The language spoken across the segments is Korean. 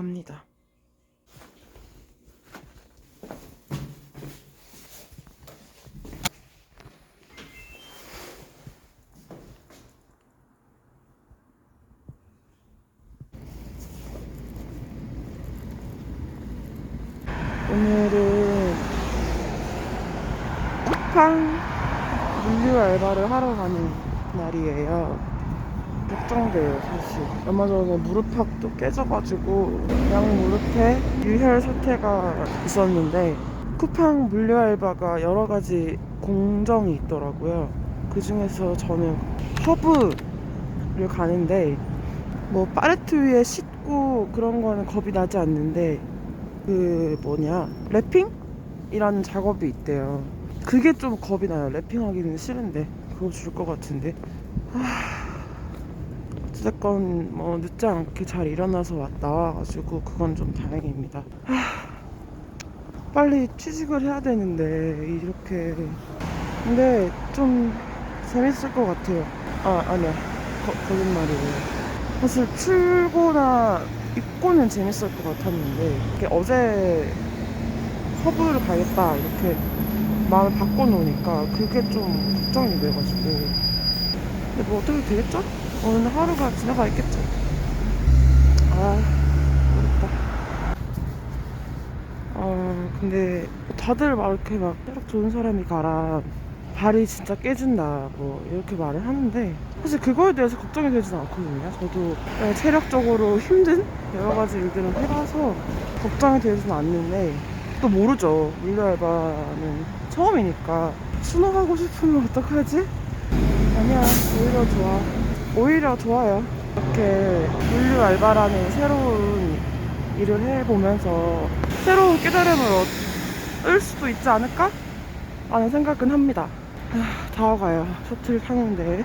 갑니다. 오늘은 쿠팡 물류 알바를 하러 가는 날이에요. 걱정돼요, 사실. 얼마 전에 무릎팍도 깨져가지고 양 무릎에 유혈 사태가 있었는데 쿠팡 물류 알바가 여러 가지 공정이 있더라고요. 그 중에서 저는 허브를 가는데 뭐 파레트 위에 싣고 그런 거는 겁이 나지 않는데 그 뭐냐 랩핑이라는 작업이 있대요. 그게 좀 겁이 나요. 랩핑하기는 싫은데 그거 줄 것 같은데. 어쨌건 뭐 늦지 않게 잘 일어나서 왔, 나와가지고 그건 좀 다행입니다. 하, 빨리 취직을 해야 되는데 이렇게 근데 좀 재밌을 것 같아요. 아 아니야 거, 거짓말이에요. 사실 출고나 입고는 재밌을 것 같았는데 어제 허브를 가겠다 이렇게 마음을 바꿔놓으니까 그게 좀 걱정이 돼가지고 근데 뭐 어떻게 되겠죠? 어느 하루가 지나가 있겠죠? 아 어렵다. 아 근데 다들 막 이렇게 막 체력 좋은 사람이 가라 발이 진짜 깨진다 뭐 이렇게 말을 하는데 사실 그거에 대해서 걱정이 되진 않거든요. 저도 체력적으로 힘든 여러 가지 일들을 해봐서 걱정이 되진 않는데 또 모르죠. 물류 알바는 처음이니까. 순호하고 싶으면 어떡하지? 아니야 오히려 좋아 오히려 좋아요. 이렇게 물류 알바라는 새로운 일을 해보면서 새로운 깨달음을 얻을 수도 있지 않을까? 라는 생각은 합니다. 아, 다 와가요. 셔틀 타는데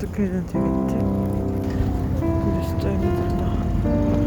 어떻게 해야 되겠지? 이게 진짜 힘들다.